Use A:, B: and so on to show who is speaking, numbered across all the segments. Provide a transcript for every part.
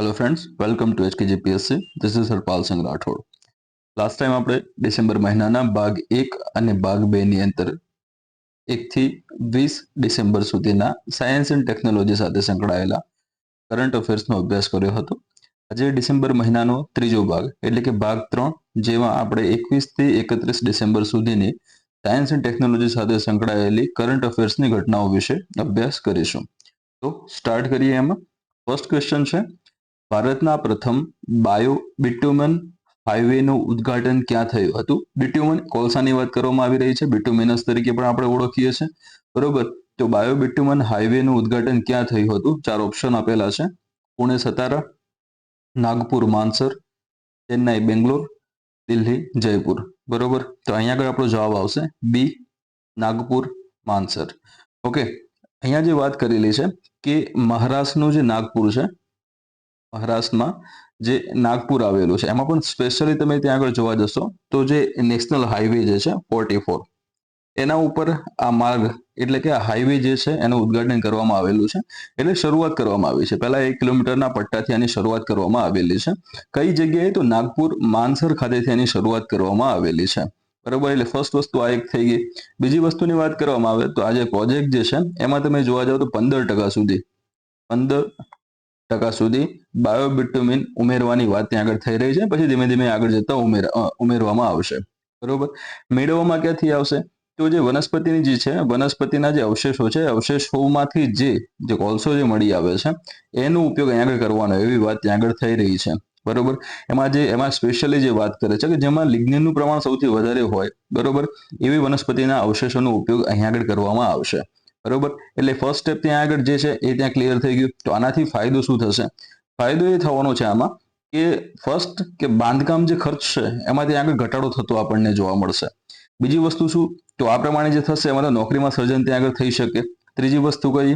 A: Hello friends welcome to HK GPSC this is Harpal Singh Rathod last time આપણે December મહિનાના ભાગ એક અને ભાગ બે ની અંદર એકથી વીસ ડિસેમ્બર સુધીના સાયન્સ એન્ડ ટેકનોલોજી સાથે સંકળાયેલા કરંટ અફેર્સનો અભ્યાસ કર્યો હતો. આજે ડિસેમ્બર મહિનાનો ત્રીજો ભાગ, એટલે કે ભાગ ત્રણ, જેમાં આપણે એકવીસથી એકત્રીસ ડિસેમ્બર સુધીની સાયન્સ એન્ડ ટેકનોલોજી સાથે સંકળાયેલી કરંટ અફેર્સની ઘટનાઓ વિશે અભ્યાસ કરીશું. તો સ્ટાર્ટ કરીએ એમાં. ફર્સ્ટ ક્વેશ્ચન છે ભારતના પ્રથમ બાયો બિટ્યુમન હાઈવેનું ઉદ્ઘાટન ક્યાં થયું હતું? બિટ્યુમન કોલસાની વાત કરવામાં આવી રહી છે. બિટ્યુમિનસ તરીકે પણ આપણે ઓળખીએ છીએ. બરોબર? તો બાયો બિટ્યુમન હાઈવેનું ઉદ્ઘાટન ક્યાં થયું હતું? ચાર ઓપ્શન આપેલા છે. પુણે સતારા, નાગપુર માનસર ચેન્નાઈ બેંગ્લોર, દિલ્હી જયપુર. બરોબર? તો અહીંયા આગળ આપણો જવાબ આવશે. B, Nagpur Mansar okay. અહીંયા જે વાત કરેલી છે કે મહારાષ્ટ્રનું જે નાગપુર છે મહારાષ્ટ્રમાં જે નાગપુર આવેલું છે, એમાં પણ સ્પેશિયલી તમે ત્યાં આગળ જોવા જશો તો જે નેશનલ હાઈવે જે છે ફોર્ટી ફોર એના ઉપર આ માર્ગ એટલે કે આ હાઈવે જે છે, એનું ઉદ્ઘાટન કરવામાં આવેલું છે. એટલે શરૂઆત કરવામાં આવી છે. પહેલા એક કિલોમીટરના પટ્ટાથી આની શરૂઆત કરવામાં આવેલી છે. કઈ જગ્યાએ? તો નાગપુર માનસર ખાતેથી આની શરૂઆત કરવામાં આવેલી છે. બરોબર? એટલે ફર્સ્ટ વસ્તુ આ એક થઈ ગઈ. બીજી વસ્તુની વાત કરવામાં આવે તો આ જે પ્રોજેક્ટ જે છે, એમાં તમે જોવા જાવ તો પંદર ટકા સુધી, પંદર ટકા સુધી બાયોબિટ્યુમિન ઉમેરવાની વાત ત્યાં આગળ થઈ રહી છે. પછી ધીમે ધીમે આગળ જતા ઉમેર ઉમેરવામાં આવશે. બરોબર? મેળવવામાં ક્યાંથી આવશે? તો જે વનસ્પતિની જે છે, વનસ્પતિના જે અવશેષો છે, અવશેષોમાંથી જે જે કોલસો જે મળી આવે છે, એનો ઉપયોગ અહીંયા આગળ કરવાનો એવી વાત ત્યાં આગળ થઈ રહી છે. બરોબર? એમાં જે, એમાં સ્પેશિયલી જે વાત કરે છે કે જેમાં લિગ્નિનનું પ્રમાણ સૌથી વધારે હોય, બરોબર? એવી વનસ્પતિના અવશેષોનો ઉપયોગ અહીંયા આગળ કરવામાં આવશે. બરોબર? એટલે ફર્સ્ટ સ્ટેપ ત્યાં આગળ જે છે એ ત્યાં ક્લિયર થઈ ગયું. તો આનાથી ફાયદો શું થશે? ફાયદો એ થવાનો છે આમાં કે ફર્સ્ટ કે બાંધકામ જે ખર્ચ છે એમાં ત્યાં આગળ ઘટાડો થતો આપણને જોવા મળશે. બીજી વસ્તુ શું? તો આ પ્રમાણે જે થશે, એમાં નોકરીમાં સર્જન ત્યાં આગળ થઈ શકે. ત્રીજી વસ્તુ કઈ?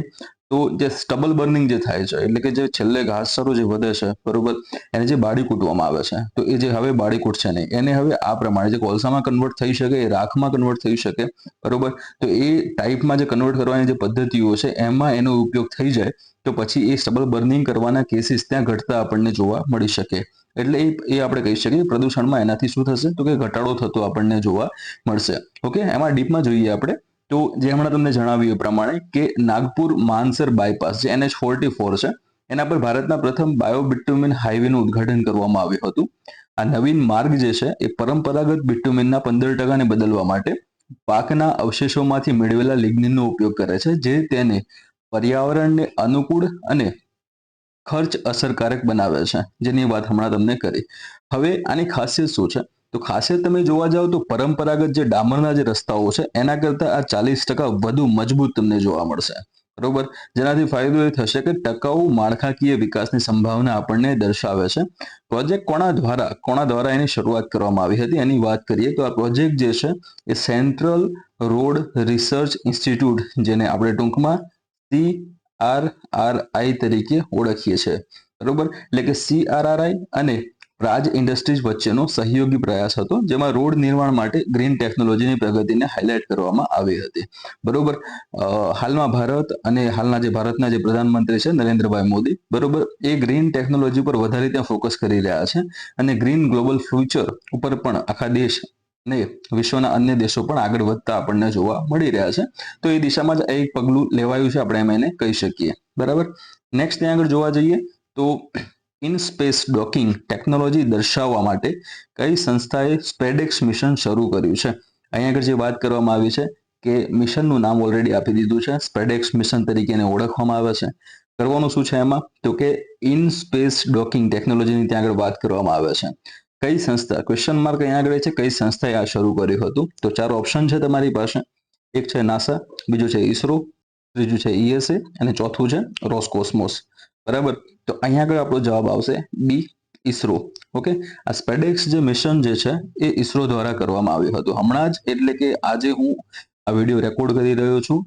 A: તો જે સ્ટબલ બર્નિંગ જે થાય છે, એટલે કે જે છેલ્લે ઘાસચારો જે વધે છે, બરોબર, એને જે બાળી કૂટવામાં આવે છે, તો એ જે હવે બાળી કૂટશે નહીં, એને હવે આ પ્રમાણે જે કોલસામાં કન્વર્ટ થઈ શકે, એ રાખમાં કન્વર્ટ થઈ શકે, બરોબર, તો એ ટાઈપમાં જે કન્વર્ટ કરવાની જે પદ્ધતિઓ છે, એમાં એનો ઉપયોગ થઈ જાય, તો પછી એ સ્ટબલ બર્નિંગ કરવાના કેસીસ ત્યાં ઘટતા આપણને જોવા મળી શકે, એટલે એ એ આપણે કહી શકીએ પ્રદૂષણમાં એનાથી શું થશે? તો કે ઘટાડો થતો આપણને જોવા મળશે, ઓકે? એમાં ડીપમાં જોઈએ આપણે તો જે હમણાં તમને જણાવ્યું એ પ્રમાણે કે નાગપુર માનસર બાયપાસ જે એનએચ ફોર્ટી ફોર છે, એના પર ભારતના પ્રથમ બાયોબિટ્યુમિન હાઈવેનું ઉદ્ઘાટન કરવામાં આવ્યું હતું. આ નવીન માર્ગ જે છે, એ પરંપરાગત બિટ્યુમિનના પંદર ટકાને બદલવા માટે પાકના અવશેષોમાંથી મેળવેલા લિગ્નિનનો ઉપયોગ કરે છે, જે તેને પર્યાવરણને અનુકૂળ અને ખર્ચ અસરકારક બનાવે છે. જેની વાત હમણાં તમને કરી. હવે આની ખાસિયત શું છે? તો ખાસે તમે જોવા જાવ તો પરંપરાગત જે ડામરના જે રસ્તાઓ છે, એના કરતાં આ ચાલીસ ટકા વધુ મજબૂત તમને જોવા મળશે. બરોબર? જેનાથી ફાયદો એ થશે કે ટકાઉ માળખાકીય વિકાસની સંભાવના આપણને દર્શાવે છે. પ્રોજેક્ટ કોના દ્વારા કોના દ્વારા એની શરૂઆત કરવામાં આવી હતી એની વાત કરીએ તો આ પ્રોજેક્ટ જે છે, એ સેન્ટ્રલ રોડ રિસર્ચ ઇન્સ્ટિટ્યૂટ, જેને આપણે ટૂંકમાં સી આર આર આઈ તરીકે ઓળખીએ છીએ. બરોબર? એટલે કે સી આર આર આઈ અને રાજ ઇન્ડસ્ટ્રીઝ વચ્ચેનો સહયોગી પ્રયાસ હતો, જેમાં રોડ નિર્માણ માટે ગ્રીન ટેકનોલોજીની પ્રગતિને હાઇલાઇટ કરવામાં આવી હતી. બરોબર હાલમાં ભારત અને હાલના જે ભારતના જે પ્રધાનમંત્રી છે, નરેન્દ્રભાઈ મોદી, બરોબર, એ ગ્રીન ટેકનોલોજી પર વધારે ત્યાં ફોકસ કરી રહ્યા છે અને ગ્રીન ગ્લોબલ ફ્યુચર ઉપર પણ આખા દેશ ને વિશ્વના અન્ય દેશો પણ આગળ વધતા આપણને જોવા મળી રહ્યા છે. તો એ દિશામાં જ એક પગલું લેવાયું છે, આપણે એમ એને કહી શકીએ. બરાબર? નેક્સ્ટ ત્યાં આગળ જોવા જઈએ તો ઇન સ્પેસ ડોકિંગ ટેકનોલોજી દર્શાવવા માટે કઈ સંસ્થાએ સ્પેડેક્સ મિશન શરૂ કર્યું છે? અહીંયા આગળ જે વાત કરવામાં આવી છે કે મિશનનું નામ ઓલરેડી આપી દીધું છે, સ્પેડેક્સ મિશન તરીકે એને ઓળખવામાં આવે છે. કરવાનું શું છે એમાં? તો કે ઇન સ્પેસ ડોકિંગ ટેકનોલોજીની ત્યાં આગળ વાત કરવામાં આવે છે. કઈ સંસ્થા? ક્વેશ્ચન માર્ક અહીંયા આગળ છે કઈ સંસ્થાએ આ શરૂ કર્યું હતું? તો ચાર ઓપ્શન છે તમારી પાસે. એક છે નાસા બીજું છે ઇસરો ત્રીજું છે ઈએસએ અને ચોથું છે રોસ્કોસ્મોસ. બરાબર? તો અહીંયા આગળ આપણો જવાબ આવશે બી, ઈસરો. ઓકે? આ સ્પેડેક્સ જે મિશન જે છે, એ ઈસરો દ્વારા કરવામાં આવ્યું હતું. હમણાં જ એટલે કે આજે હું આ વીડિયો રેકોર્ડ કરી રહ્યો છું,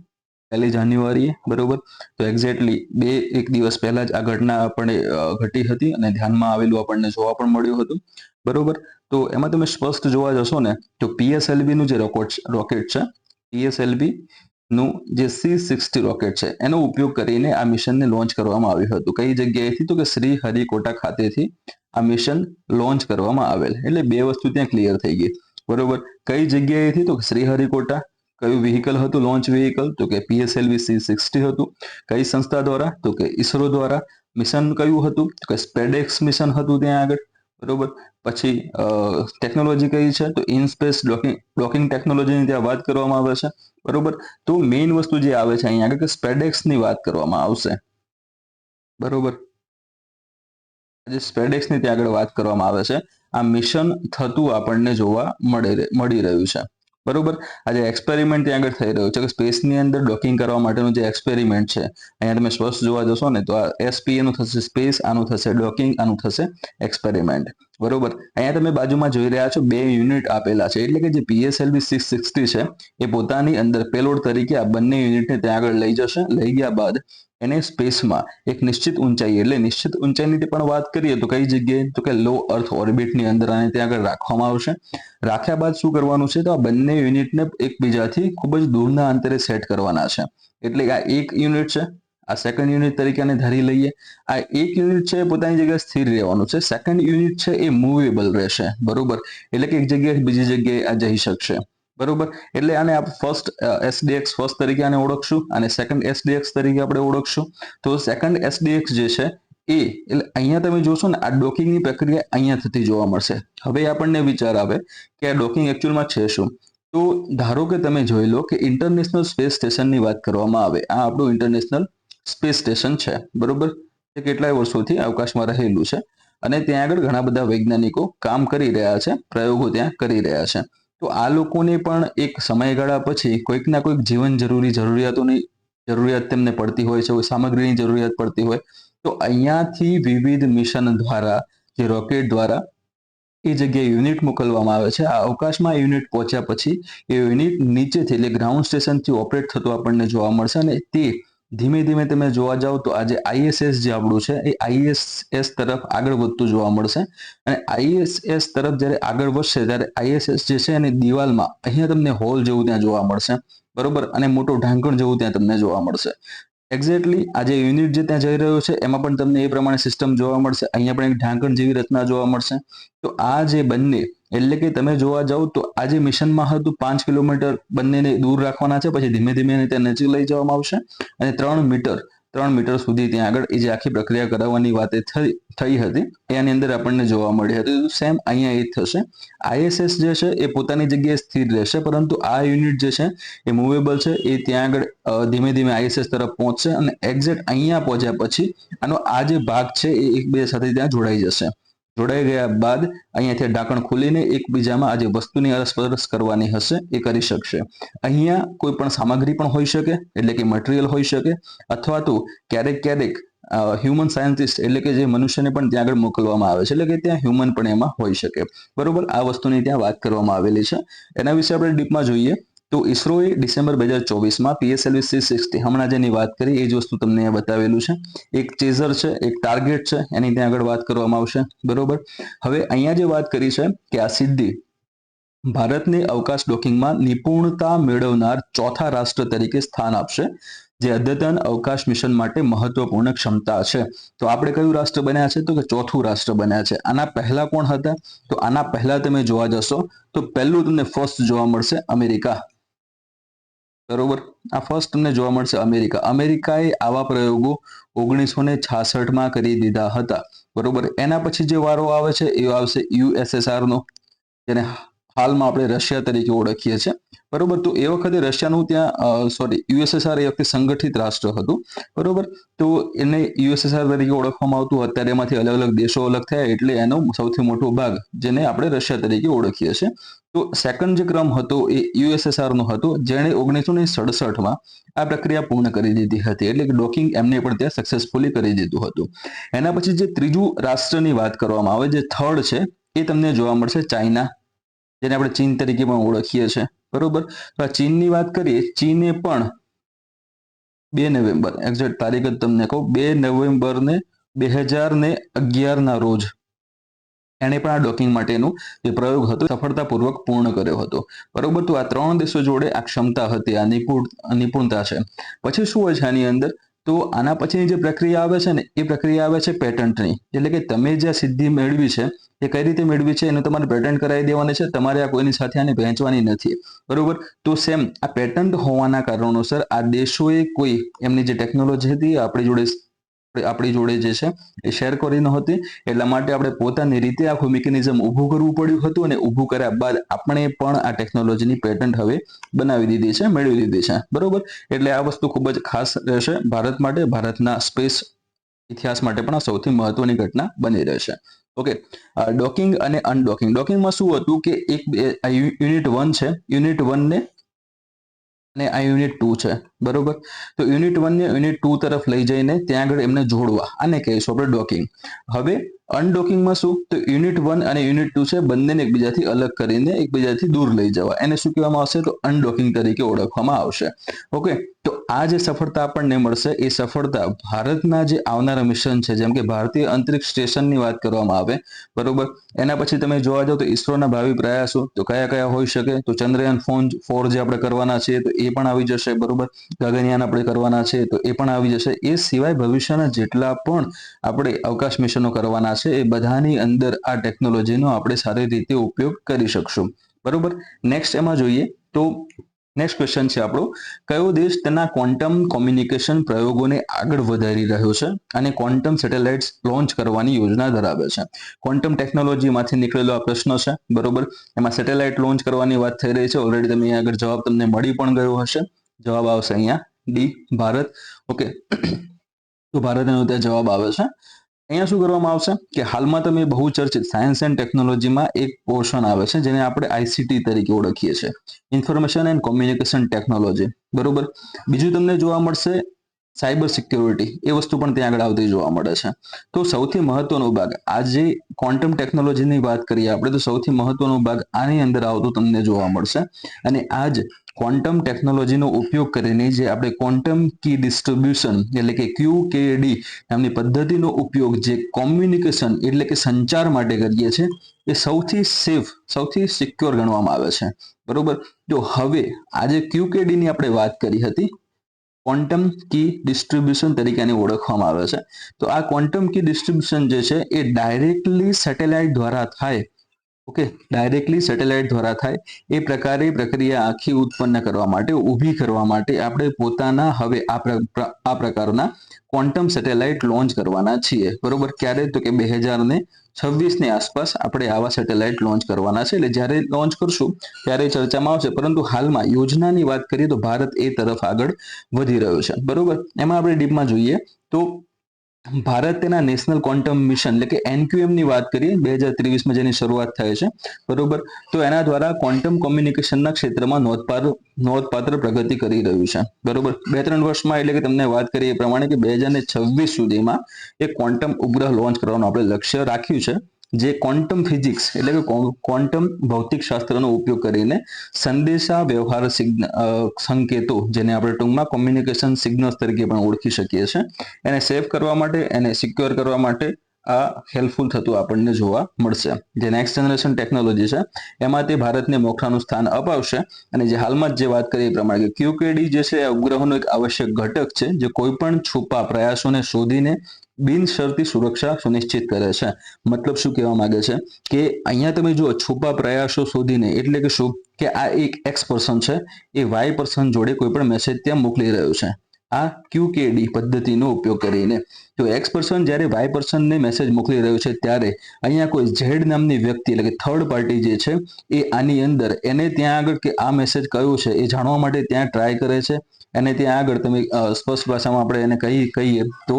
A: પહેલી જાન્યુઆરીએ, બરોબર? તો એક્ઝેક્ટલી બે, એક દિવસ પહેલા જ આ ઘટના આપણે ઘટી હતી અને ધ્યાનમાં આવેલું આપણને જોવા પણ મળ્યું હતું. બરોબર? તો એમાં તમે સ્પષ્ટ જોવા જશો ને, તો પીએસએલબી નું જે રોકેટ છે પીએસએલવી નું જે સી સિક્સટી રોકેટ છે, એનો ઉપયોગ કરીને આ મિશનને લોન્ચ કરવામાં આવ્યું હતું. કઈ જગ્યાએથી તો કે શ્રી હરિકોટા ખાતેથી આ મિશન લોન્ચ કરવામાં આવેલ. એટલે બે વસ્તુ ત્યાં ક્લિયર થઈ ગઈ. બરોબર? કઈ જગ્યાએથી તો શ્રી હરિકોટા, કયું વ્હીકલ હતું લોન્ચ વ્હીકલ તો કે પીએસએલવી સી સિક્સટી હતું. કઈ સંસ્થા દ્વારા? તો કે ઈસરો દ્વારા. મિશન કયું હતું? તો કે સ્પેડેક્સ મિશન હતું ત્યાં આગળ. બરોબર? પછી ટેકનોલોજી કઈ છે? તો ઇન સ્પેસ ડોકિંગ ટેકનોલોજીની ત્યાં વાત કરવામાં આવે છે. બરોબર? તો મેઇન વસ્તુ જે આવે છે અહીંયા આગળ કે સ્પેડેક્સની વાત કરવામાં આવશે. બરોબર? જે સ્પેડેક્સની ત્યાં આગળ વાત કરવામાં આવે છે. આ મિશન થતું આપણને જોવા મળી રહ્યું છે. બરોબર? આ જે એક્સપેરિમેન્ટ ત્યાં આગળ થઈ રહ્યું છે કે સ્પેસની અંદર ડોકિંગ કરવા માટેનું જે એક્સપેરિમેન્ટ છે, અહીંયા તમે સ્પષ્ટ જોવા જશો ને, તો આ એસપી એનું થશે સ્પેસ આનું થશે ડોકિંગ આનું થશે એક્સપેરિમેન્ટ બરોબર? અહીંયા તમે બાજુમાં જોઈ રહ્યા છો બે યુનિટ આપેલા છે. એટલે કે જે પીએસએલવી સિક્સ સિક્સટી છે, એ પોતાની અંદર પેલોડ તરીકે આ બંને યુનિટને ત્યાં આગળ લઈ જશે. લઈ ગયા બાદ એને સ્પેસમાં એક નિશ્ચિત ઊંચાઈ, એટલે નિશ્ચિત ઊંચાઈની પણ વાત કરીએ તો કઈ જગ્યાએ? તો કે લો અર્થ ઓર્બિટની અંદર આને ત્યાં આગળ રાખવામાં આવશે. રાખ્યા બાદ શું કરવાનું છે? તો આ બંને યુનિટને એકબીજાથી ખૂબ જ દૂરના અંતરે સેટ કરવાના છે. એટલે આ એક યુનિટ છે, આ સેકન્ડ યુનિટ તરીકે આને ધારી લઈએ. આ એક યુનિટ છે પોતાની જગ્યાએ સ્થિર રહેવાનું છે. સેકન્ડ યુનિટ છે એ મૂવેબલ રહેશે. બરોબર? એટલે કે એક જગ્યાએ બીજી જગ્યાએ આ જઈ શકશે. બરોબર? એટલે આને આપણે ફર્સ્ટ એસડીએક્સ ફર્સ્ટ તરીકે આને ઓળખશું અને સેકન્ડ એસડીએક્સ તરીકે આપણે ઓળખશું. તો સેકન્ડ એસડીએક્સ જે છે, એ, એટલે અહીંયા તમે જોશો ને, આ ડોકિંગની પ્રક્રિયા અહીંયા થતી જોવા મળશે. હવે આપણને વિચાર આવે કે આ ડોકિંગ એકચ્યુઅલમાં છે શું? તો ધારો કે તમે જોઈ લો કે ઇન્ટરનેશનલ સ્પેસ સ્ટેશનની વાત કરવામાં આવે. આ આપણું ઇન્ટરનેશનલ સ્પેસ સ્ટેશન છે. બરોબર? તે કેટલાય વર્ષોથી અવકાશમાં રહેલું છે અને ત્યાં આગળ ઘણા બધા વૈજ્ઞાનિકો કામ કરી રહ્યા છે, પ્રયોગો ત્યાં કરી રહ્યા છે. તો આ લોકોને પણ એક સમયગાળા પછી કોઈક ના કોઈક જીવન જરૂરી જરૂરિયાતોની જરૂરિયાત તેમને પડતી હોય છે સામગ્રીની જરૂરિયાત પડતી હોય. તો અહીંયાથી વિવિધ મિશન દ્વારા, જે રોકેટ દ્વારા એ જગ્યાએ યુનિટ મોકલવામાં આવે છે. આ અવકાશમાં યુનિટ પહોંચ્યા પછી એ યુનિટ નીચેથી એટલે ગ્રાઉન્ડ સ્ટેશનથી ઓપરેટ થતું આપણને જોવા મળશે અને તે ધીમે ધીમે તમે જોવા જાઓ તો આજે આઈએસએસ જે આપણું છે, એ આઈએસએસ તરફ આગળ વધતું જોવા મળશે. અને આઈએસએસ તરફ જ્યારે આગળ વધશે ત્યારે આઈએસએસ જે છે એની દિવાલમાં અહીંયા તમને હોલ જેવું ત્યાં જોવા મળશે, બરોબર? અને મોટું ઢાંકણ જેવું ત્યાં તમને જોવા મળશે. એક્ઝેક્ટલી આ જે યુનિટ જે ત્યાં જઈ રહ્યો છે, એમાં પણ તમને એ પ્રમાણે સિસ્ટમ જોવા મળશે. અહીંયા પણ એક ઢાંકણ જેવી રચના જોવા મળશે. તો આ જે બંને એટલે કે તમે જોવા જાઓ તો આ જે મિશનમાં હતું પાંચ કિલોમીટર બંનેને દૂર રાખવાના છે, પછી ધીમે ધીમે ત્યાં નજીક લઈ જવામાં આવશે અને ત્રણ મીટર ત્રણ મીટર સુધી ત્યાં આગળ એ જે આખી પ્રક્રિયા કરાવવાની વાત થઈ હતી, એની અંદર આપણને જોવા મળી હતી. સેમ અહીંયા એ થશે. આઈએસએસ જે છે, એ પોતાની જગ્યાએ સ્થિર રહેશે, પરંતુ આ યુનિટ જે છે, એ મૂવેબલ છે, એ ત્યાં આગળ ધીમે ધીમે આઈએસએસ તરફ પહોંચશે અને એક્ઝેક્ટ અહીંયા પહોંચ્યા પછી આનો આ જે ભાગ છે, એ એકબીજા સાથે ત્યાં જોડાઈ જશે. જોડાઈ ગયા બાદ અહીંયાથી ઢાંકણ ખોલીને એકબીજામાં આ જે વસ્તુની અરસપરસ કરવાની હશે એ કરી શકશે. અહીંયા કોઈ પણ સામગ્રી પણ હોઈ શકે, એટલે કે મટીરિયલ હોઈ શકે, અથવા તો ક્યારેક ક્યારેક હ્યુમન સાયન્ટિસ્ટ એટલે કે જે મનુષ્યને પણ ત્યાં આગળ મોકલવામાં આવે છે, એટલે કે ત્યાં હ્યુમન પણ એમાં હોઈ શકે. બરોબર? આ વસ્તુની ત્યાં વાત કરવામાં આવેલી છે. એના વિશે આપણે ડીપમાં જોઈએ. તો ઇસરોએ ડિસેમ્બર બે હજાર ચોવીસમાં પીએસએલવી સી સિક્સટી હમણાં જેની વાત કરી, એ જ વસ્તુ તમને બતાવેલું છે. એક ચેઝર છે, એક ટાર્ગેટ છે, એની ત્યાં આગળ વાત કરવામાં આવશે. બરોબર? હવે અહીંયા જે વાત કરી છે કે આ સિદ્ધિ ભારતને અવકાશ ડોકિંગમાં નિપુણતા મેળવનાર ચોથા રાષ્ટ્ર તરીકે સ્થાન આપશે, જે અદ્યતન અવકાશ મિશન માટે મહત્વપૂર્ણ ક્ષમતા છે. તો આપણે કયું રાષ્ટ્ર બન્યા છે? તો કે ચોથું રાષ્ટ્ર બન્યા છે. આના પહેલા કોણ હતા? તો આના પહેલા તમે જોવા જશો, તો પહેલું તમને ફર્સ્ટ જોવા મળશે અમેરિકા. બરોબર? આ ફર્સ્ટ તમને જોવા મળશે અમેરિકા. અમેરિકાએ આવા પ્રયોગો ઓગણીસો ને છાસઠમાં કરી દીધા હતા. બરોબર? એના પછી જે વારો આવે છે એ આવશે યુએસએસઆર નો. જેને હાલમાં આપણે રશિયા તરીકે ઓળખીએ છીએ. બરોબર, તો એ વખતે રશિયાનું ત્યાં સોરી યુએસએસઆર એ વખતે સંગઠિત રાષ્ટ્ર હતું. બરોબર, તો એને યુએસએસઆર તરીકે ઓળખવામાં આવતું. અત્યારે એમાંથી અલગ અલગ દેશો અલગ થયા, એટલે એનો સૌથી મોટો ભાગ જેને આપણે રશિયા તરીકે ઓળખીએ છીએ. તો સેકન્ડ જે ક્રમ હતો એ યુએસએસઆર નો હતો, જેણે ઓગણીસો ને સડસઠમાં આ પ્રક્રિયા પૂર્ણ કરી દીધી હતી. એટલે કે ડોકિંગ એમને પણ ત્યાં સક્સેસફુલી કરી દીધું હતું. એના પછી જે ત્રીજું રાષ્ટ્રની વાત કરવામાં આવે, જે થર્ડ છે, એ તમને જોવા મળશે, ચાઇના. જેને આપણે ચીન તરીકે પણ ઓળખીએ છીએ. બરોબર? તો આ ચીનની વાત કરીએ, ચીને પણ બે નવેમ્બર એક્ઝેક્ટ તારીખ જ તમને કહું, બે નવેમ્બર ને બે હજાર ને અગિયારના રોજ એણે પણ આ ડોકિંગ માટેનું જે પ્રયોગ હતો, સફળતાપૂર્વક પૂર્ણ કર્યો હતો. બરોબર? તો આ ત્રણ દેશો જોડે આ ક્ષમતા હતી, આ નિપુણ નિપુણતા છે. પછી શું હોય છે આની અંદર? તો આના પછીની જે પ્રક્રિયા આવે છે ને, એ પ્રક્રિયા આવે છે પેટન્ટની. એટલે કે તમે જે સિદ્ધિ મેળવી છે એ કઈ રીતે મેળવી છે, એનું તમારે પેટન્ટ કરાવી દેવાની છે, તમારે આ કોઈની સાથે આને વહેંચવાની નથી. બરોબર? તો સેમ આ પેટન્ટ હોવાના કારણોસર આ દેશોએ કોઈ એમની જે ટેકનોલોજી હતી આપણી જોડે આપણી જોડે જે છે, એ શેર કરી નહોતી. એટલા માટે આપણે પોતાની રીતે આખું મિકેનિઝમ ઊભું કરવું પડ્યું હતું અને ઊભું કર્યા બાદ આપણે પણ આ ટેકનોલોજીની પેટન્ટ હવે બનાવી દીધી છે, મેળવી દીધી છે. બરોબર? એટલે આ વસ્તુ ખૂબ જ ખાસ રહેશે. ભારત માટે, ભારતના સ્પેસ ઇતિહાસ માટે પણ આ સૌથી મહત્વની ઘટના બની રહેશે. ઓકે ડોકિંગ અને અનડોકિંગ ડોકિંગમાં શું હતું કે એક યુનિટ વન છે. યુનિટ વનને અને આ યુનિટ ટુ છે. બરોબર? તો યુનિટ વનને યુનિટ ટુ તરફ લઈ જઈને ત્યાં આગળ એમને જોડવા. આને કહીશું આપણે ડોકિંગ હવે અનડોકિંગમાં શું? તો યુનિટ વન અને યુનિટ ટુ છે. બંનેને એકબીજાથી અલગ કરીને એકબીજાથી દૂર લઈ જવા. એને શું કહેવામાં આવશે? તો અનડોકિંગ તરીકે ઓળખવામાં આવશે. ઓકે તો આ જે સફળતા આપણને મળશે, એ સફળતા ભારતના જે આવનારા મિશન છે, જેમ કે ભારતીય અંતરિક્ષ સ્ટેશનની વાત કરવામાં આવે, બરોબર? એના પછી તમે જોવા જાઓ તો ઇસરોના ભાવિ પ્રયાસો, તો કયા કયા હોઈ શકે? તો ચંદ્રયાન ફોન ફોર જે આપણે કરવાના છે તો એ પણ આવી જશે, બરોબર? ગગનયાન આપણે કરવાના છે, તો એ પણ આવી જશે. એ સિવાય ભવિષ્યના જેટલા પણ આપણે અવકાશ મિશનો કરવાના છે, એ બધાની અંદર આ ટેકનોલોજીનો આપણે સારી રીતે ઉપયોગ કરી શકશું. બરોબર? નેક્સ્ટ એમાં જોઈએ તો નેક્સ્ટ ક્વેશ્ચન છે આપણો. કયો દેશ તેના ક્વોન્ટમ કોમ્યુનિકેશન પ્રયોગોને આગળ વધારી રહ્યો છે અને ક્વોન્ટમ સેટેલાઇટ્સ લોન્ચ કરવાની યોજના ધરાવે છે? ક્વોન્ટમ ટેકનોલોજીમાંથી નીકળેલો આ પ્રશ્ન છે. બરોબર? એમાં સેટેલાઇટ લોન્ચ કરવાની વાત થઈ રહી છે. ઓલરેડી તમે અહીંયા આગળ જવાબ તમને મળી પણ ગયો હશે. જવાબ આવશે અહીંયા. ડી ભારત. ઓકે તો ભારત એનો ત્યાં જવાબ આવે છે. અહીંયા શું કરવામાં આવશે કે હાલમાં તમે બહુ ચર્ચિત સાયન્સ એન્ડ ટેકનોલોજીમાં એક પોર્શન આવે છે જેને આપણે આઈસીટી તરીકે ઓળખીએ છીએ. ઇન્ફોર્મેશન એન્ડ કોમ્યુનિકેશન ટેકનોલોજી બરોબર? બીજું તમને જોવા મળશે સાયબર સિક્યોરિટી એ વસ્તુ પણ ત્યાં આગળ આવતી જોવા મળે છે. તો સૌથી મહત્વનો ભાગ આજે ક્વોન્ટમ ટેકનોલોજીની વાત કરીએ આપણે, તો સૌથી મહત્વનો ભાગ આની અંદર આવતો તમને જોવા મળશે. અને આજ ક્વોન્ટમ ટેકનોલોજીનો ઉપયોગ કરીને જે આપણે ક્વોન્ટમ કી ડિસ્ટ્રીબ્યુશન એટલે કે ક્યુ કે ડી નામની પદ્ધતિનો ઉપયોગ જે કોમ્યુનિકેશન એટલે કે સંચાર માટે કરીએ છીએ, એ સૌથી સેફ, સૌથી સિક્યોર ગણવામાં આવે છે. બરોબર? જો હવે આજે ક્યુ કે ડીની આપણે વાત કરી હતી ક્વોન્ટમ કી ડિસ્ટ્રીબ્યુશન તરીકે આને ઓળખવામાં આવે છે. તો આ ક્વોન્ટમ કી ડિસ્ટ્રીબ્યુશન જે છે એ ડાયરેક્ટલી સેટેલાઇટ દ્વારા થાય ઓકે, ડાયરેક્ટલી સેટેલાઇટ દ્વારા થાય. એ પ્રકારે પ્રક્રિયા આખી ઉત્પન્ન કરવા માટે, ઊભી કરવા માટે આપણે પોતાના હવે આ પ્રકારના ક્વોન્ટમ સેટેલાઇટ લોન્ચ કરવાના છીએ. બરોબર? ક્યારે? તો કે બે હજાર ને છવ્વીસની આસપાસ આપણે આવા સેટેલાઇટ લોન્ચ કરવાના છે. એટલે જ્યારે લોન્ચ કરશું, ત્યારે ચર્ચામાં આવશે. પરંતુ હાલમાં યોજનાની વાત કરીએ તો ભારત એ તરફ આગળ વધી રહ્યો છે. બરોબર? એમાં આપણે ડીપમાં જોઈએ તો ભારત તેના નેશનલ ક્વોન્ટમ મિશન, એટલે કે એનક્યુએમની વાત કરીએ બે હજાર ત્રેવીસમાં જેની શરૂઆત થાય છે, બરોબર? તો એના દ્વારા ક્વોન્ટમ કોમ્યુનિકેશનના ક્ષેત્રમાં નોંધપાત્ર નોંધપાત્ર પ્રગતિ કરી રહ્યું છે, બરોબર? બે ત્રણ વર્ષમાં, એટલે કે તમને વાત કરીએ એ પ્રમાણે, કે બે હજાર ને છવ્વીસ સુધીમાં એક ક્વોન્ટમ ઉપગ્રહ લોન્ચ કરવાનું આપણે લક્ષ્ય રાખ્યું છે જે ક્વોન્ટમ ફિઝિક્સ એટલે કે ક્વોન્ટમ ભૌતિક શાસ્ત્રનો ઉપયોગ કરીને સંદેશા વ્યવહાર સંકેતો જેને આપણે ટૂંકમાં કોમ્યુનિકેશન સિગ્નલ્સ તરીકે પણ ઓળખી શકીએ છીએ. એને સેવ કરવા માટે, એને સિક્યોર કરવા માટે આ હેલ્પફુલ થતું આપણને જોવા મળશે. જે નેક્સ્ટ જનરેશન ટેકનોલોજી છે એમાં તે ભારતને મોખરાનું સ્થાન અપાવશે. અને જે હાલમાં જ જે વાત કરી એ પ્રમાણે કે ક્યુકેડી જે છે, એ ઉપગ્રહોનો એક આવશ્યક ઘટક છે, જે કોઈ પણ છુપા પ્રયાસોને શોધીને બિનશરતી સુરક્ષા સુનિશ્ચિત કરે છે. મતલબ શું કહેવા માંગે છે? કે અહીંયા તમે જુઓ, છુપા પ્રયાસો શોધીને, એટલે કે શું? કે આ એક એક્સ પર્સન છે, એ વાય પર્સન જોડે કોઈ પણ મેસેજ ત્યાં મોકલી રહ્યો છે. આ ક્યુકેડી પદ્ધતિનો ઉપયોગ કરીને. તો એક્સ પર્સન જ્યારે વાય પર્સનને મેસેજ મોકલી રહ્યો છે ત્યારે અહીંયા કોઈ ઝેડ નામની વ્યક્તિ એટલે કે થર્ડ પાર્ટી જે છે એ આની અંદર એને ત્યાં આગળ કે આ મેસેજ કયો છે એ જાણવા માટે ત્યાં ટ્રાય કરે છે. અને ત્યાં આગળ તમે સ્પષ્ટ ભાષામાં આપણે એને કહી, કહીએ તો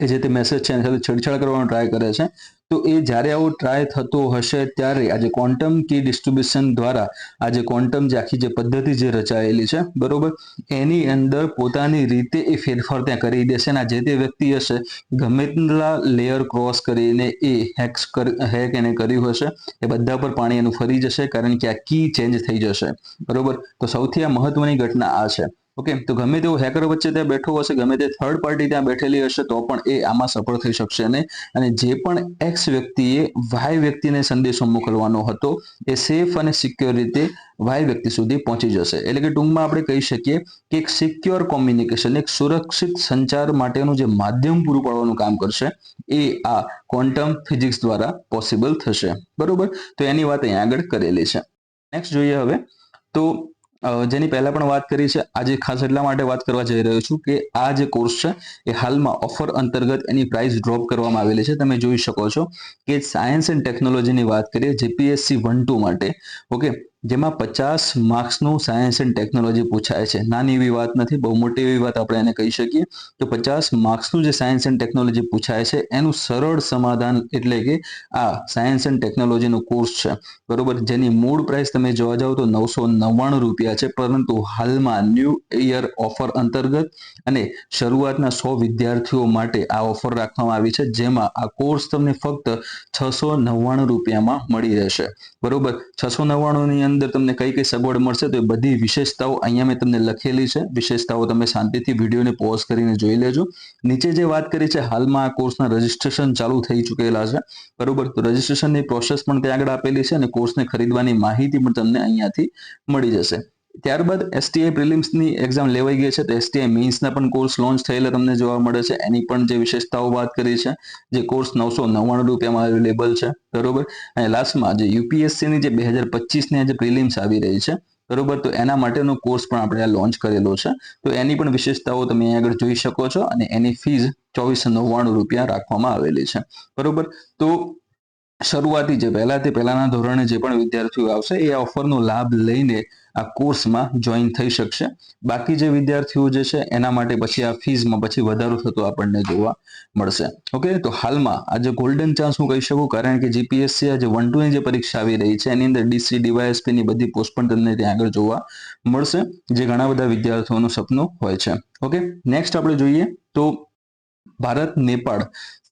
A: એ જે તે મેસેજ છે એની સાથે છેડછાડ કરવાનો ટ્રાય કરે છે, તો એ જ્યારે આવો ટ્રાય થતો હશે ત્યારે આજે ક્વોન્ટમ કી ડિસ્ટ્રીબ્યુશન દ્વારા આજે ક્વોન્ટમ જે આખી જે પદ્ધતિ જે રચાયેલી છે, બરોબર? એની અંદર પોતાની રીતે એ ફેરફાર ત્યાં કરી દેશે અને જે તે વ્યક્તિ હશે, ગમે તેટલા લેયર ક્રોસ કરીને એ હેક્સ હેક એને કર્યું હશે, એ બધા પર પાણી એનું ફરી જશે, કારણ કે આ કી ચેન્જ થઈ જશે, બરોબર? તો સૌથી આ મહત્વની ઘટના આ છે. ઓકે તો ગમે તેવો હેકર વચ્ચે ત્યાં બેઠો હશે, ગમે તે થર્ડ પાર્ટી ત્યાં બેઠેલી હશે, તો પણ એ આમાં સફળ થઈ શકશે નહીં અને જે પણ એક્સ વ્યક્તિએ વાય વ્યક્તિને સંદેશો મોકલવાનો હતો, એ સેફ અને સિક્યોર રીતે વાય વ્યક્તિ સુધી પહોંચી જશે. એટલે કે ટૂંકમાં આપણે કહી શકીએ કે એક સિક્યોર કોમ્યુનિકેશન એક સુરક્ષિત સંચાર માટેનું જે માધ્યમ પૂરું પાડવાનું કામ કરશે, એ આ ક્વોન્ટમ ફિઝિક્સ દ્વારા પોસિબલ થશે. બરોબર? તો એની વાત અહીંયા આગળ કરેલી છે. નેક્સ્ટ જોઈએ હવે, તો જેની પહેલા પણ વાત કરી છે, આજે ખાસ એટલા માટે વાત કરવા જઈ રહ્યો છું કે આ જે કોર્સ છે, એ હાલમાં ઓફર અંતર્ગત એની પ્રાઇસ ડ્રોપ કરવામાં આવેલી છે. તમે જોઈ શકો છો કે સાયન્સ એન્ડ ટેકનોલોજીની વાત કરીએ જીપીએસસી વન ટુ માટે ઓકે જેમાં પચાસ માર્ક્સનું સાયન્સ એન્ડ ટેકનોલોજી પૂછાય છે. નાની એવી વાત નથી, બહુ મોટી એવી વાત આપણે એને કહી શકીએ. તો પચાસ માર્ક્સનું જે સાયન્સ એન્ડ ટેકનોલોજી પૂછાય છે, એનું સરળ સમાધાન એટલે કે આ સાયન્સ એન્ડ ટેકનોલોજીનો કોર્સ છે. બરોબર? જેની મૂળ પ્રાઇસ તમે જોવા જાઓ તો નવસો નવ્વાણું રૂપિયા છે, પરંતુ હાલમાં ન્યૂ યર ઓફર અંતર્ગત અને શરૂઆતના સો વિદ્યાર્થીઓ માટે આ ઓફર રાખવામાં આવી છે, જેમાં આ કોર્સ તમને ફક્ત છસો નવ્વાણું રૂપિયામાં મળી રહેશે. બરોબર? છસો નવ્વાણુંની અંદર તમને કઈ કઈ સગવડ મળશે તો એ બધી વિશેષતાઓ અહીંયા મેં તમને લખેલી છે. વિશેષતાઓ તમે શાંતિથી વિડીયોને પોઝ કરીને જોઈ લેજો. નીચે જે વાત કરી છે, હાલમાં આ કોર્સના રજીસ્ટ્રેશન ચાલુ થઈ ચૂકેલા છે. બરોબર? તો રજીસ્ટ્રેશનની પ્રોસેસ પણ ત્યાં આગળ આપેલી છે અને કોર્સને ખરીદવાની માહિતી પણ તમને અહીંયાથી મળી જશે. ત્યારબાદ એસટીઆઈ પ્રિલિમ્સની એક્ઝામ લેવાઈ ગઈ છે. તો એસટીઆઈ મીન્સના પણ કોર્સ લોન્ચ થયેલા તમને જોવા મળે છે. એની પણ જે વિશેષતાઓ વાત કરી છે, જે કોર્સ નવસો નવ્વાણું રૂપિયામાં અવેલેબલ છે. બરોબર? અને લાસ્ટમાં જે યુપીએસસીની જે બે હજાર પચીસની જે પ્રિલિમ્સ આવી રહી છે. બરોબર? તો એના માટેનો કોર્સ પણ આપણે આ લોન્ચ કરેલો છે. તો એની પણ વિશેષતાઓ તમે અહીં આગળ જોઈ શકો છો. અને એની ફીઝ ચોવીસો નવ્વાણું રૂપિયા રાખવામાં આવેલી છે. બરોબર? તો શરૂઆતી જે પહેલાથી પહેલાના ધોરણે જે પણ વિદ્યાર્થીઓ આવશે, એ ઓફરનો લાભ લઈને આ કોર્સમાં જોઈન થઈ શકશે. બાકી જે વિદ્યાર્થીઓ જે છે, એના માટે પછી આ ફીઝમાં પછી વધારો થતો આપણને જોવા મળશે. ઓકે તો હાલમાં આ જે ગોલ્ડન ચાન્સ હું કહી શકું, કારણ કે જીપીએસસી આ જે વન ટુની જે પરીક્ષા આવી રહી છે, એની અંદર ડીસી ડીવાયએસપીની બધી પોસ્ટ પણ તમને ત્યાં આગળ જોવા મળશે, જે ઘણા બધા વિદ્યાર્થીઓનું સપનું હોય છે. ઓકે નેક્સ્ટ આપણે જોઈએ તો ભારત, નેપાળ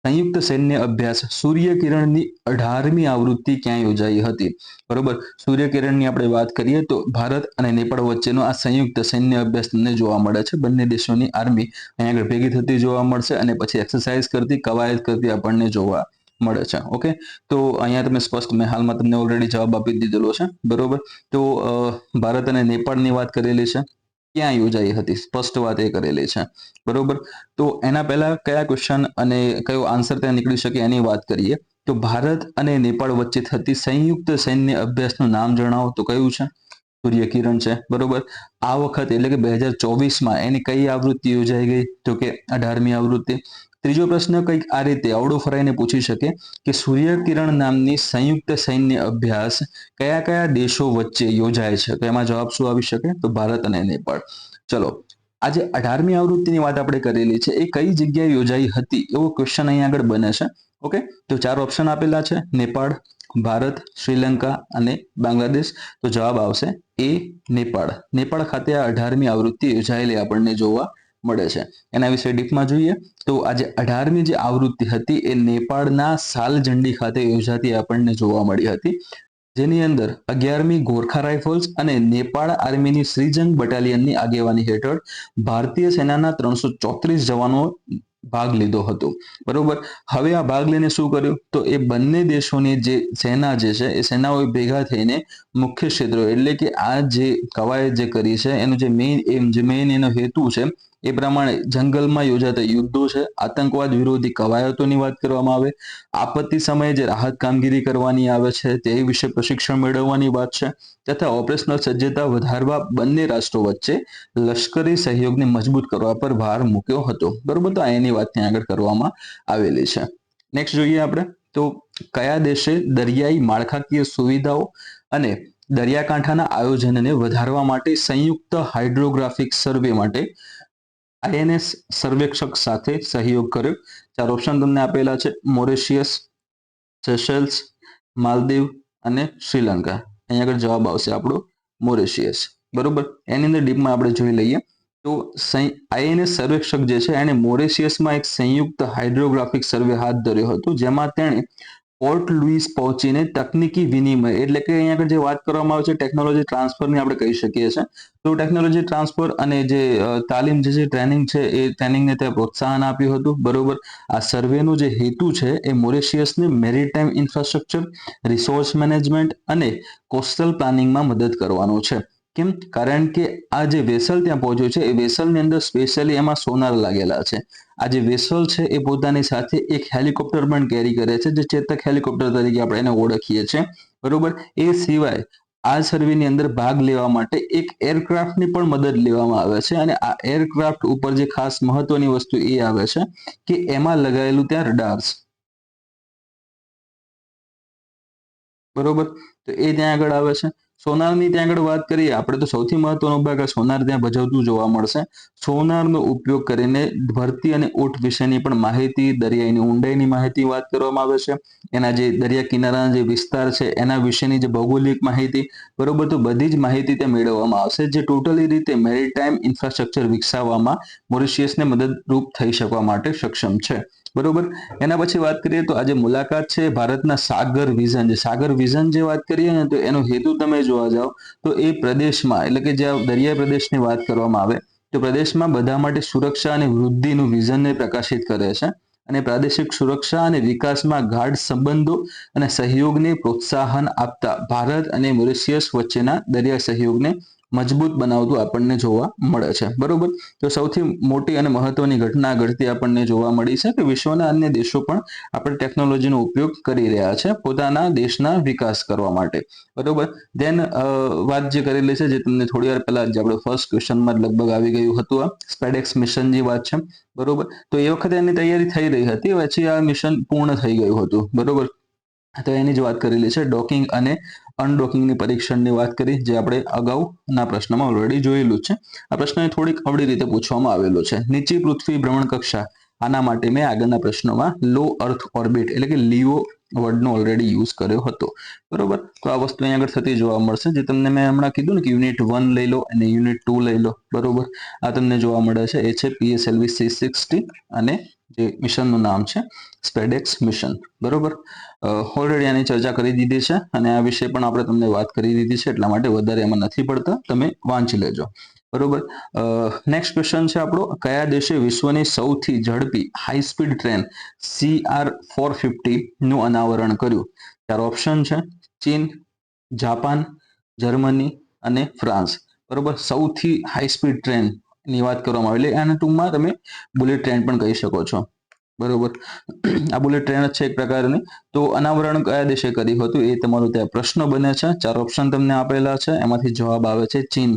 A: સંયુક્ત સૈન્ય અભ્યાસ સૂર્યકિરણની અઢારમી આવૃત્તિ ક્યાં યોજાઈ હતી? બરોબર, સૂર્યકિરણની આપણે વાત કરીએ તો ભારત અને નેપાળ વચ્ચેનો આ સંયુક્ત સૈન્ય અભ્યાસ તમને જોવા મળે છે. બંને દેશોની આર્મી અહીંયા આગળ ભેગી થતી જોવા મળશે અને પછી એક્સરસાઇઝ કરતી, કવાયત કરતી આપણને જોવા મળે છે. ઓકે? તો અહીંયા તમે સ્પષ્ટ મેં હાલમાં તમને ઓલરેડી જવાબ આપી દીધેલો છે. બરોબર? તો ભારત અને નેપાળની વાત કરેલી છે. ક્યાં યોજાઈ હતી? સ્પષ્ટ વાત એ કરેલી છે. બરોબર? તો એના પહેલા કયા ક્વેશ્ચન અને કયો આન્સર ત્યાં નીકળી શકે એની વાત કરીએ. તો ભારત અને નેપાળ વચ્ચે થતી સંયુક્ત સૈન્ય અભ્યાસનું નામ જણાવો. તો કયું છે? સૂર્યકિરણ છે. બરોબર? આ વખત એટલે કે બે હજાર ચોવીસમાં એની કઈ આવૃત્તિ યોજાઈ ગઈ? તો કે અઢારમી આવૃત્તિ. ત્રીજો પ્રશ્ન કંઈક આ રીતે અવળો ફરાઈને પૂછી શકે કે સૂર્યકિરણ નામની સંયુક્ત સૈન્ય અભ્યાસ કયા કયા દેશો વચ્ચે યોજાય છે? તો એમાં જવાબ શું આવી શકે? તો ભારત અને નેપાળ. ચલો, આજે અઢારમી આવૃત્તિની વાત આપણે કરેલી છે. એ કઈ જગ્યાએ યોજાઈ હતી? એવો ક્વેશ્ચન અહીં આગળ બને છે. ઓકે? તો ચાર ઓપ્શન આપેલા છે. નેપાળ, ભારત, શ્રીલંકા અને બાંગ્લાદેશ. તો જવાબ આવશે એ નેપાળ. નેપાળ ખાતે આ અઢારમી આવૃત્તિ યોજાયેલી આપણને જોવા મળે છે. એના વિશે ડીપમાં જોઈએ તો આજે અઢારમી જે આવૃત્તિ હતી એ નેપાળના સાલજંડી ખાતે યોજાતી આપણને જોવા મળી હતી. જેની અંદર અગિયારમી ગોરખા રાઇફલ્સ અને નેપાળ આર્મીની શ્રીજંગ બટાલિયનની આગેવાની હેઠળ ભારતીય સેનાના ત્રણસો ચોત્રીસ જવાનો ભાગ લીધો હતો. બરોબર? હવે આ ભાગ લઈને શું કર્યું? તો એ બંને દેશોની જે સેના જે છે, એ સેનાઓ ભેગા થઈને મુખ્ય ક્ષેત્રો એટલે કે આ જે કવાયત જે કરી છે, એનું જે મેઇન એમ જે મેઇન એનો હેતુ છે એ પ્રમાણે જંગલમાં યોજાતા યુદ્ધો છે, આતંકવાદ વિરોધી કવાયતોની વાત કરવામાં આવે, આપત્તિ સમયે જે રાહત કામગીરી કરવાની આવે છે તે વિશે પ્રશિક્ષણ મેળવવાની વાત છે, તથા ઓપરેશનલ સજ્જતા વધારવા બંને રાષ્ટ્રો વચ્ચે લશ્કરી સહયોગને મજબૂત કરવા પર ભાર મૂક્યો હતો. બરોબર, તો એની વાત ત્યાં આગળ કરવામાં આવેલી છે. નેક્સ્ટ જોઈએ આપણે, તો કયા દેશે દરિયાઈ માળખાકીય સુવિધાઓ અને દરિયાકાંઠાના આયોજનને વધારવા માટે સંયુક્ત હાઇડ્રોગ્રાફિક સર્વે માટે આઈએનએસ સર્વેક્ષક સાથે સહયોગ કર્યો. ચાર ઓપ્શન તમને આપેલા છે. મોરેશિયસ સેશેલ્સ માલદીવ અને શ્રીલંકા. અહીંયા આગળ જવાબ આવશે આપણો મોરેશિયસ બરોબર? એની અંદર ડીપમાં આપણે જોઈ લઈએ. તો આઈએનએસ સર્વેક્ષક જે છે એણે મોરેશિયસમાં એક સંયુક્ત હાઇડ્રોગ્રાફિક સર્વે હાથ ધર્યો હતો, જેમાં તેણે પોર્ટ લુઈસ પહોંચીને તકનીકી વિનિમય, એટલે કે અહીંયા આગળ જે વાત કરવામાં આવે છે ટેકનોલોજી ટ્રાન્સફરની આપણે કહી શકીએ છીએ. તો ટેકનોલોજી ટ્રાન્સફર અને જે તાલીમ જે છે ટ્રેનિંગ છે, એ ટ્રેનિંગને ત્યાં પ્રોત્સાહન આપ્યું હતું. બરોબર? આ સર્વેનું જે હેતુ છે, એ મોરિશિયસને મેરીટાઈમ ઇન્ફ્રાસ્ટ્રક્ચર રિસોર્સ મેનેજમેન્ટ અને કોસ્ટલ પ્લાનિંગમાં મદદ કરવાનો છે. કેમ? કારણ કે આ જે વેસલ ત્યાં પહોંચ્યું છે, એ વેસલની અંદર સ્પેશિયલી એમાં સોનાર લાગેલા છે. આ જે વેસલ છે, એ પોતાની સાથે એક હેલિકોપ્ટર પણ કેરી કરે છે, જે ચેતક હેલિકોપ્ટર તરીકે આપણે એને ઓળખીએ છીએ. બરોબર? એ સિવાય આ સર્વેની અંદર ભાગ લેવા માટે એક એરક્રાફ્ટની પણ મદદ લેવામાં આવે છે અને આ એરક્રાફ્ટ ઉપર જે ખાસ મહત્વની વસ્તુ એ આવે છે કે એમાં લગાયેલું ત્યાં રડાર્સ બરોબર? તો એ ત્યાં આગળ આવે છે. સોનારની ત્યાં આગળ વાત કરીએ, આપણે તો સૌથી મહત્વનો ભાગ આ સોનાર ત્યાં ભજવતું જોવા મળશે. સોનારનો ઉપયોગ કરીને ભરતી અને ઊંટ વિશેની પણ માહિતી દરિયાની ઊંડાઈની માહિતી વાત કરવામાં આવે છે. એના જે દરિયા કિનારાના જે વિસ્તાર છે, એના વિશેની જે ભૌગોલિક માહિતી, બરોબર તો બધી જ માહિતી ત્યાં મેળવવામાં આવશે, જે ટોટલી રીતે મેરીટાઈમ ઇન્ફ્રાસ્ટ્રક્ચર વિકસાવવામાં મોરિશિયસને મદદરૂપ થઈ શકવા માટે સક્ષમ છે. બરોબર? એના પછી વાત કરીએ તો આજે મુલાકાત છે ભારતના સાગર વિઝન જે સાગર વિઝન જે વાત કરીએ ને તો એનો હેતુ તમે જોવા જાઓ તો એ પ્રદેશમાં એટલે કે જ્યાં દરિયા પ્રદેશની વાત કરવામાં આવે તો પ્રદેશમાં બધા માટે સુરક્ષા અને વૃદ્ધિનું વિઝનને પ્રકાશિત કરે છે અને પ્રાદેશિક સુરક્ષા અને વિકાસમાં ગાઢ સંબંધો અને સહયોગને પ્રોત્સાહન આપતા ભારત અને મોરિશિયસ વચ્ચેના દરિયા સહયોગને મજબૂત બનાવતું આપણને જોવા મળે છે. બરોબર? તો સૌથી મોટી અને મહત્વની ઘટના ઘટતી આપણને જોવા મળી છે કે વિશ્વના અન્ય દેશો પણ આપણે ટેકનોલોજીનો ઉપયોગ કરી રહ્યા છે પોતાના દેશના વિકાસ કરવા માટે. બરોબર? દેન વાત જે કરેલી છે જે તમને થોડી વાર પહેલા જે આપણે ફર્સ્ટ ક્વેશ્ચનમાં લગભગ આવી ગયું હતું આ. સ્પેડેક્સ મિશનની વાત છે. બરોબર? તો એ વખતે એની તૈયારી થઈ રહી હતી. પછી આ મિશન પૂર્ણ થઈ ગયું હતું. બરોબર? તો એની જ વાત કરેલી છે ડોકિંગ અને અનડોકિંગની પરીક્ષણની વાત કરી, જે આપણે અગાઉના પ્રશ્નમાં ઓલરેડી જોયેલું છે. આ પ્રશ્ન થોડીક અવળી રીતે પૂછવામાં આવેલો છે. નીચી પૃથ્વી ભ્રમણ કક્ષા, આના માટે મેં આગળના પ્રશ્નોમાં લો અર્થ ઓર્બિટ એટલે કે લીઓ વર્ડનો ઓલરેડી યુઝ કર્યો હતો. બરોબર? તો આ વસ્તુ અહીંયા આગળ થતી જોવા મળશે. જે તમને મેં હમણાં કીધું ને કે યુનિટ વન લઈ લો અને યુનિટ ટુ લઈ લો. બરોબર? આ તમને જોવા મળે છે, એ છે પીએસએલવી સી સિક્સટી અને જે મિશનનું નામ છે સ્પેડેક્સ મિશન બરોબર? ઓલરેડી આની ચર્ચા કરી દીધી છે અને આ વિશે પણ આપણે તમને વાત કરી દીધી છે, એટલા માટે વધારે એમાં નથી પડતા. તમે વાંચી લેજો. બરોબર? નેક્સ્ટ ક્વેશ્ચન છે આપણો. કયા દેશે વિશ્વની સૌથી ઝડપી high speed train CR four ફિફ્ટીનું અનાવરણ કર્યું? ચાર ઓપ્શન છે. ચીન, જાપાન, જર્મની અને ફ્રાન્સ. બરોબર? સૌથી હાઈ સ્પીડ ટ્રેન ની વાત કરવામાં આવે. એટલે આના ટૂંકમાં તમે બુલેટ ટ્રેન પણ કહી શકો છો. બરોબર? આ બુલેટ ટ્રેન જ છે એક પ્રકારની. તો અનાવરણ કયા દેશે કર્યું હતું એ તમારો ત્યાં પ્રશ્ન બને છે. ચાર ઓપ્શન તમને આપેલા છે. એમાંથી જવાબ આવે છે ચીન.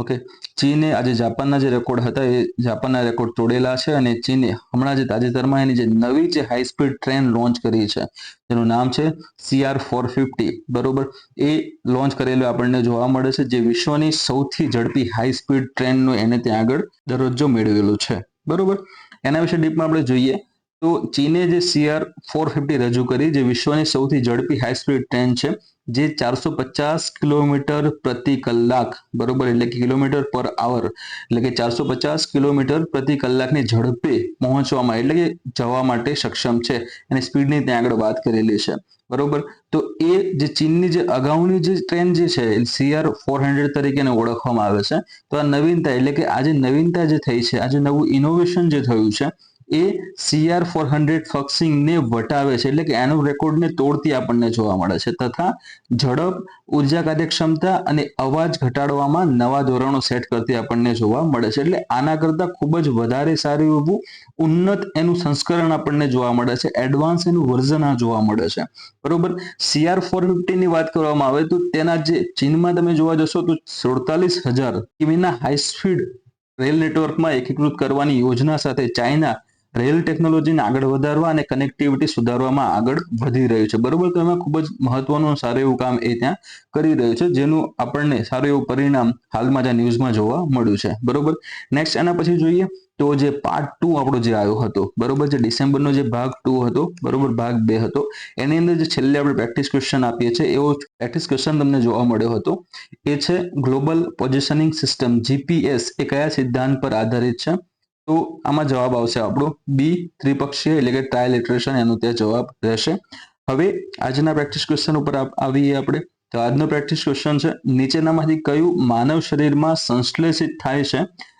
A: ઓકે ચીને આજે જાપાનના જે રેકોર્ડ હતા એ જાપાનના રેકોર્ડ તોડેલા છે અને ચીને હમણાં જે તાજેતરમાં એની જે નવી જે હાઈ સ્પીડ ટ્રેન લોન્ચ કરી છે જેનું નામ છે સીઆર ફોર ફિફ્ટી બરોબર? એ લોન્ચ કરેલું આપણને જોવા મળે છે જે વિશ્વની સૌથી ઝડપી હાઈ સ્પીડ ટ્રેનનું એને ત્યાં આગળ દરજ્જો મેળવેલો છે. બરોબર? એના વિશે ડીપમાં આપણે જોઈએ. તો ચીને જે સીઆર ફોર ફિફ્ટી રજૂ કરી, જે વિશ્વની સૌથી ઝડપી હાઈ સ્પીડ ટ્રેન છે, જે ચારસો પચાસ કિલોમીટર પ્રતિ કલાક, બરોબર? એટલે કે કિલોમીટર પર આવર એટલે કે ચારસો પચાસ કિલોમીટર પ્રતિ કલાકની ઝડપે પહોંચવામાં, એટલે કે જવા માટે સક્ષમ છે. અને સ્પીડની ત્યાં આગળ વાત કરેલી છે, બરોબર? તો એ જે ચીનની જે અગાઉની જે ટ્રેન જે છે સીઆર ફોર હંડ્રેડ તરીકે ઓળખવામાં આવે છે. તો આ નવીનતા, એટલે કે આજે નવીનતા જે થઈ છે આજે નવું ઇનોવેશન જે થયું છે એ સીઆર ફોર હંડ્રેડ ફક્સિંગને વટાવે છે. એટલે કે એનો રેકોર્ડને તોડતી આપણને જોવા મળે છે. તથા ઝડપ, ઊર્જા કાર્યક્ષમતા અને અવાજ ઘટાડવામાં નવા ધોરણો સેટ કરતી આપણને જોવા મળે છે. એટલે આના કરતા ખૂબ જ વધારે સારું એવું ઉન્નત એનું સંસ્કરણ આપણને જોવા મળે છે. એડવાન્સ એનું વર્ઝન આ જોવા મળે છે. બરોબર? સીઆર ફોરની વાત કરવામાં આવે તો તેના જે ચીનમાં તમે જોવા જશો તો સુડતાલીસ હજાર કિમીના હાઈ સ્પીડ રેલ નેટવર્કમાં એકીકૃત કરવાની યોજના સાથે ચાઇના રેલ ટેકનોલોજીને આગળ વધારવા અને કનેક્ટિવિટી સુધારવામાં આગળ વધી રહ્યું છે. બરોબર, તો એમાં ખૂબ જ મહત્વનું સારું એવું કામ એ ત્યાં કરી રહ્યું છે, જેનું આપણને સારું એવું પરિણામ હાલમાં જ ન્યૂઝમાં જોવા મળ્યું છે. બરોબર? નેક્સ્ટ એના પછી જોઈએ તો જે પાર્ટ ટુ આપણો જે આવ્યો હતો, બરોબર? જે ડિસેમ્બરનો જે ભાગ ટુ હતો, બરોબર? ભાગ બે હતો. એની અંદર જે છેલ્લે આપણે પ્રેક્ટિસ ક્વેશ્ચન આપીએ છીએ, એવો પ્રેક્ટિસ ક્વેશ્ચન તમને જોવા મળ્યો હતો. એ છે ગ્લોબલ પોઝિશનિંગ સિસ્ટમ જીપીએસ એ કયા સિદ્ધાંત પર આધારિત છે? તો આમાં જવાબ આવશે આપણો બી ત્રિપક્ષીય એટલે કે ટ્રાયલેટરેશન એનો ત્યાં જવાબ રહેશે. હવે આજના પ્રેક્ટિસ ક્વેશ્ચન ઉપર આવીએ આપણે. તો આજનો પ્રેક્ટિસ ક્વેશ્ચન છે, નીચેનામાંથી કયું માનવ શરીરમાં સંશ્લેષિત થાય છે?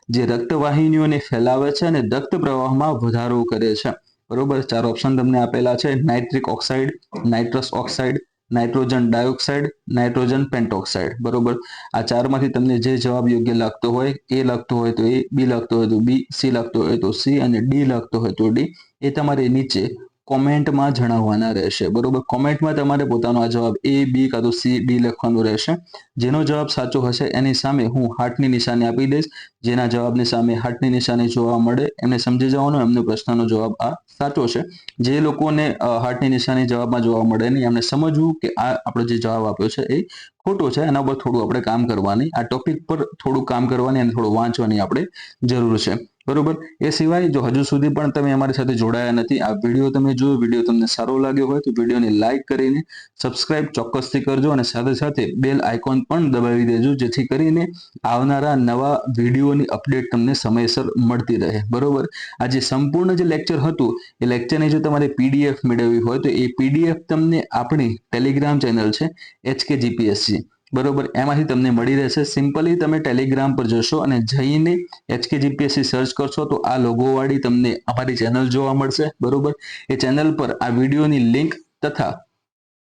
A: જે રક્તવાહિનીઓને ફેલાવે છે અને રક્ત પ્રવાહમાં વધારો કરે છે. બરોબર? ચાર ઓપ્શન તમને આપેલા છે. Nitric oxide nitrous oxide nitrogen dioxide, nitrogen pentoxide. બરોબર? આ ચારમાંથી તમને જે જવાબ યોગ્ય લાગતો હોય, એ લખતો હોય તો એ બી લખતો હોય તો બી, સી લખતો હોય તો સી અને ડી લખતો હોય તો ડી. એ તમારે નીચે કોમેન્ટમાં જણાવવાના રહેશે. બરોબર? કોમેન્ટમાં તમારે પોતાનો આ જવાબ એ બી કાં તો સી ડી લખવાનો રહેશે. જેનો જવાબ સાચો હશે એની સામે હું હાર્ટની નિશાની આપી દઈશ. જેના જવાબની સામે હાર્ટની નિશાની જોવા મળે, એમને સમજી જવાનો, એમનો પ્રશ્નનો જવાબ આ સાચો છે. જે લોકોને હાર્ટની નિશાની જવાબમાં જોવા મળે નહીં, એમને સમજવું કે આ આપણો જે જવાબ આપ્યો છે એ ખોટો છે. એના પર થોડું આપણે કામ કરવાની, આ ટોપિક પર થોડું કામ કરવાની અને થોડું વાંચવાની આપણે જરૂર છે. બરોબર? એ સિવાય જો હજુ સુધી પણ તમે અમારી સાથે જોડાયા નથી, આ વીડિયો તમે જો વીડિયો તમને સારો લાગ્યો હોય તો વિડીયોને લાઇક કરીને સબસ્ક્રાઇબ ચોક્કસથી કરજો અને સાથે સાથે બેલ આઇકોન પણ દબાવી દેજો, જેથી કરીને આવનારા નવા વિડીયોની અપડેટ તમને સમયસર મળતી રહે. બરોબર? આ જે સંપૂર્ણ જે લેક્ચર હતું, એ લેક્ચરની જો તમારે પીડીએફ મેળવવી હોય તો એ પીડીએફ તમને આપણી ટેલિગ્રામ ચેનલ છે એચકે જીપીએસસી બરોબર, એમાંથી તમને મળી રહેશે. સિમ્પલી તમે ટેલિગ્રામ પર જશો અને જઈને એચકે જીપીએસસી સર્ચ કરશો તો આ લોગોવાળી તમને અમારી ચેનલ જોવા મળશે. બરોબર? એ ચેનલ પર આ વિડીયોની લિંક તથા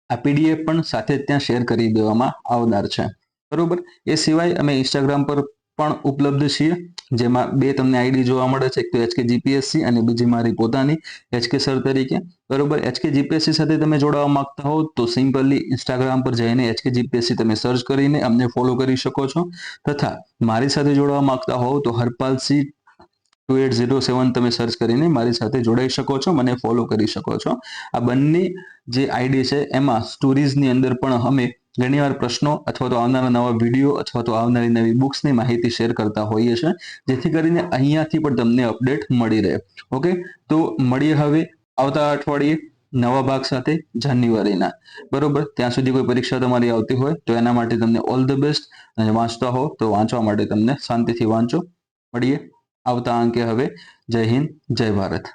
A: આ પીડીએફ પણ સાથે ત્યાં શેર કરી દેવામાં આવનાર છે. બરોબર? એ સિવાય અમે ઇન્સ્ટાગ્રામ પર પણ ઉપલબ્ધ છીએ. જેમાં બે તમને આઈડી જોવા મળે છે. એક તો એચકે જીપીએસસી અને બીજી મારી પોતાની એચકે સર તરીકે. બરોબર? એચકે જીપીએસસી સાથે તમે જોડાવા માંગતા હો તો સિમ્પલી ઇન્સ્ટાગ્રામ પર જઈને એચકે જીપીએસસી તમે સર્ચ કરીને અમને ફોલો કરી શકો છો. તથા મારી સાથે જોડાવા માંગતા હોવ તો Harpal Singh two eight zero seven તમે સર્ચ કરીને મારી સાથે જોડાઈ શકો છો, મને ફોલો કરી શકો છો. આ બંને જે આઈડી છે એમાં સ્ટોરીઝની અંદર પણ અમે ઘણીવાર પ્રશ્નો અથવા તો આવનારા નવા વીડિયો અથવા તો આવનારી નવી બુક્સની માહિતી શેર કરતા હોઈએ છીએ, જેથી કરીને અહીંયાથી પણ તમને અપડેટ મળી રહે. ઓકે તો મળીએ હવે આવતા અઠવાડિયે નવા ભાગ સાથે જાન્યુઆરીના. બરોબર? ત્યાં સુધી કોઈ પરીક્ષા તમારી આવતી હોય, તો એના માટે તમને ઓલ ધ બેસ્ટ અને વાંચતા હો, તો વાંચવા માટે તમને શાંતિથી વાંચો. મળીએ આવતા અંકે હવે. જય હિન્દ, જય ભારત.